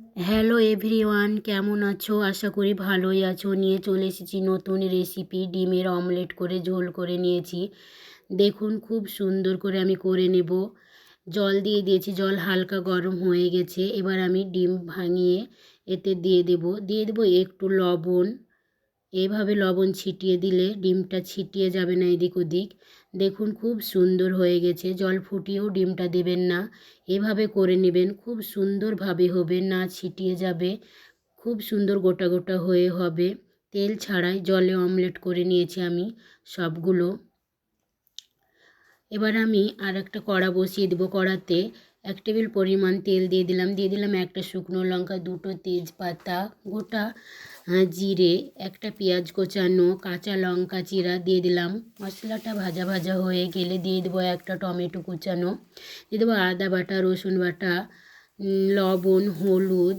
Hello everyone কেমন আছো? আশা করি ভালোই আছো। নিয়ে চলে এসেছি নতুন রেসিপি ডিমের অমলেট করে ঝোল করে নিয়েছি। দেখুন, খুব সুন্দর করে আমি করে নেব। জল দিয়ে দিয়েছি, জল হালকা গরম হয়ে গেছে। এবার আমি ডিম ভাঙিয়ে এতে দিয়ে দেব। দিয়ে দেবো একটু লবণ। এভাবে লবণ ছিটিয়ে দিলে ডিমটা ছিটিয়ে যাবে না এদিক ওদিক। দেখুন, খুব সুন্দর হয়ে গেছে। জল ফুটিয়েও ডিমটা দেবেন না। এভাবে করে নেবেন। খুব সুন্দরভাবে হবে, না ছিটিয়ে যাবে। খুব সুন্দর গোটা গোটা হয়ে হবে। তেল ছাড়াই জলে অমলেট করে নিয়েছি আমি সবগুলো। এবার আমি আর একটা কড়া বসিয়ে দেবো কড়াতে। এক টেবিল পরিমাণ তেল দিয়ে দিলাম। দিয়ে দিলাম একটা শুকনো লঙ্কা, দুটো তেজপাতা, গোটা জিরে, একটা পেঁয়াজ কোচানো, কাঁচা লঙ্কা চিরা দিয়ে দিলাম। মশলাটা ভাজা ভাজা হয়ে গেলে দিয়ে দেবো একটা টমেটো কুচানো। দিয়ে দেবো আদা বাটা, রসুন বাটা লবণ, হলুদ,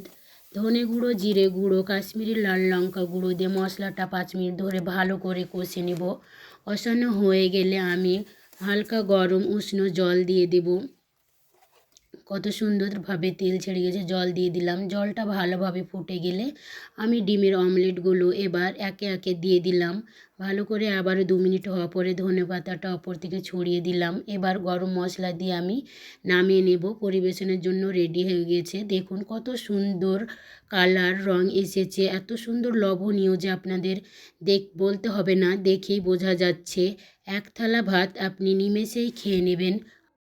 ধনে গুঁড়ো, জিরে গুঁড়ো, কাশ্মীরি লাল লঙ্কা গুঁড়ো দিয়ে মশলাটা পাঁচ মিনিট ধরে ভালো করে কষে নেব। কষানো হয়ে গেলে আমি হালকা গরম উষ্ণ জল দিয়ে দেব। কত সুন্দরভাবে তেল ছেড়ে গেছে, জল দিয়ে দিলাম। জলটা ভালোভাবে ফুটে গেলে আমি ডিমের অমলেটগুলো এবার একে একে দিয়ে দিলাম। ভালো করে আবারও দু মিনিট হওয়া পরে ধনে পাতাটা অপর থেকে ছড়িয়ে দিলাম। এবার গরম মশলা দিয়ে আমি নামিয়ে নেব। পরিবেশনের জন্য রেডি হয়ে গেছে। দেখুন কত সুন্দর কালার, রং এসেছে। এত সুন্দর লবণীয় যে আপনাদের দেখ, বলতে হবে না, দেখেই বোঝা যাচ্ছে। এক থালা ভাত আপনি নিমেষেই খেয়ে নেবেন।